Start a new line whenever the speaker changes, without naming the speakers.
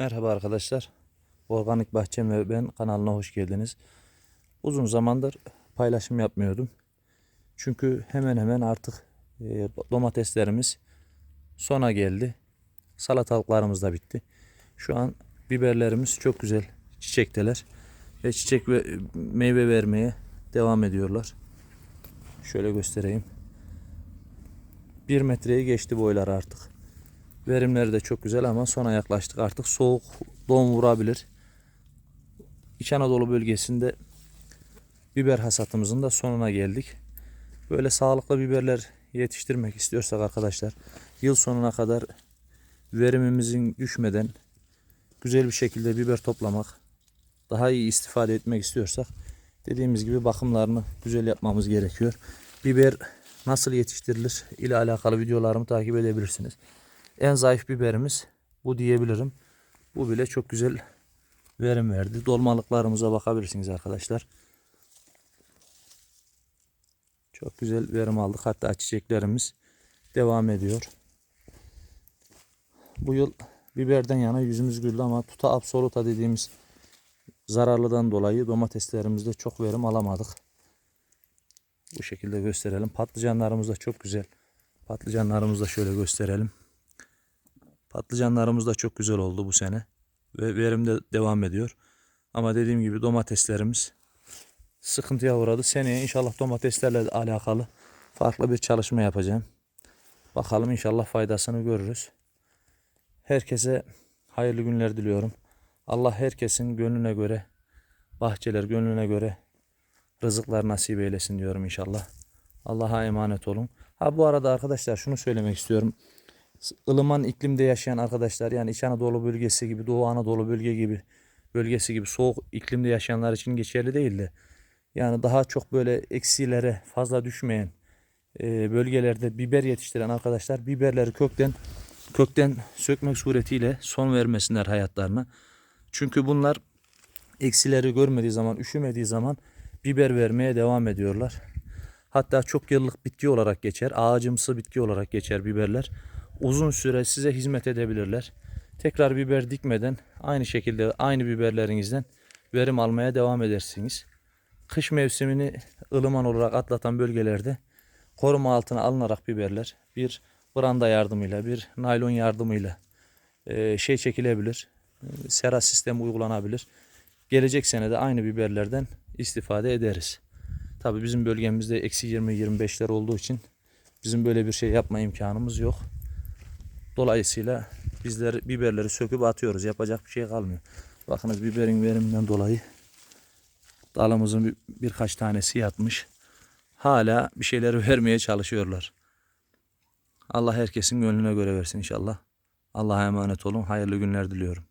Merhaba arkadaşlar. Organik Bahçem ve ben kanalına hoş geldiniz. Uzun zamandır paylaşım yapmıyordum. Çünkü hemen hemen artık e, domateslerimiz sona geldi. Salatalıklarımız da bitti. Şu an biberlerimiz çok güzel çiçekteler. Ve çiçek ve meyve vermeye devam ediyorlar. Şöyle göstereyim. 1 metreyi geçti boyları artık. Verimleri de çok güzel ama sona yaklaştık. Artık soğuk don vurabilir. İç Anadolu bölgesinde biber hasatımızın da sonuna geldik. Böyle sağlıklı biberler yetiştirmek istiyorsak arkadaşlar yıl sonuna kadar verimimizin düşmeden güzel bir şekilde biber toplamak, daha iyi istifade etmek istiyorsak dediğimiz gibi bakımlarını güzel yapmamız gerekiyor. Biber nasıl yetiştirilir ile alakalı videolarımı takip edebilirsiniz. En zayıf biberimiz bu diyebilirim. Bu bile çok güzel verim verdi. Dolmalıklarımıza bakabilirsiniz arkadaşlar. Çok güzel verim aldık. Hatta çiçeklerimiz devam ediyor. Bu yıl biberden yana yüzümüz güldü ama tuta absoluta dediğimiz zararlıdan dolayı domateslerimizde çok verim alamadık. Bu şekilde gösterelim. Patlıcanlarımız da çok güzel. Patlıcanlarımızı da şöyle gösterelim. Patlıcanlarımız da çok güzel oldu bu sene. Ve verim de devam ediyor. Ama dediğim gibi domateslerimiz sıkıntıya uğradı. Seneye inşallah domateslerle alakalı farklı bir çalışma yapacağım. Bakalım inşallah faydasını görürüz. Herkese hayırlı günler diliyorum. Allah herkesin gönlüne göre bahçeler gönlüne göre rızıklar nasip eylesin diyorum inşallah. Allah'a emanet olun. Ha bu arada arkadaşlar şunu söylemek istiyorum. Ilıman iklimde yaşayan arkadaşlar yani İç Anadolu bölgesi gibi Doğu Anadolu bölge gibi bölgesi gibi soğuk iklimde yaşayanlar için geçerli değil de yani daha çok böyle eksilere fazla düşmeyen e, bölgelerde biber yetiştiren arkadaşlar biberleri kökten kökten sökmek suretiyle son vermesinler hayatlarına. Çünkü bunlar eksileri görmediği zaman, üşümediği zaman biber vermeye devam ediyorlar. Hatta çok yıllık bitki olarak geçer, ağacımsı bitki olarak geçer biberler. Uzun süre size hizmet edebilirler. Tekrar biber dikmeden aynı şekilde aynı biberlerinizden verim almaya devam edersiniz. Kış mevsimini ılıman olarak atlatan bölgelerde koruma altına alınarak biberler bir branda yardımıyla, bir naylon yardımıyla e, şey çekilebilir. E, Sera sistemi uygulanabilir. Gelecek sene de aynı biberlerden istifade ederiz. Tabii bizim bölgemizde eksi 20-25'ler olduğu için bizim böyle bir şey yapma imkanımız yok. Dolayısıyla bizler biberleri söküp atıyoruz. Yapacak bir şey kalmıyor. Bakınız biberin veriminden dolayı dalımızın bir- birkaç tanesi yatmış. Hala bir şeyleri vermeye çalışıyorlar. Allah herkesin gönlüne göre versin inşallah. Allah'a emanet olun. Hayırlı günler diliyorum.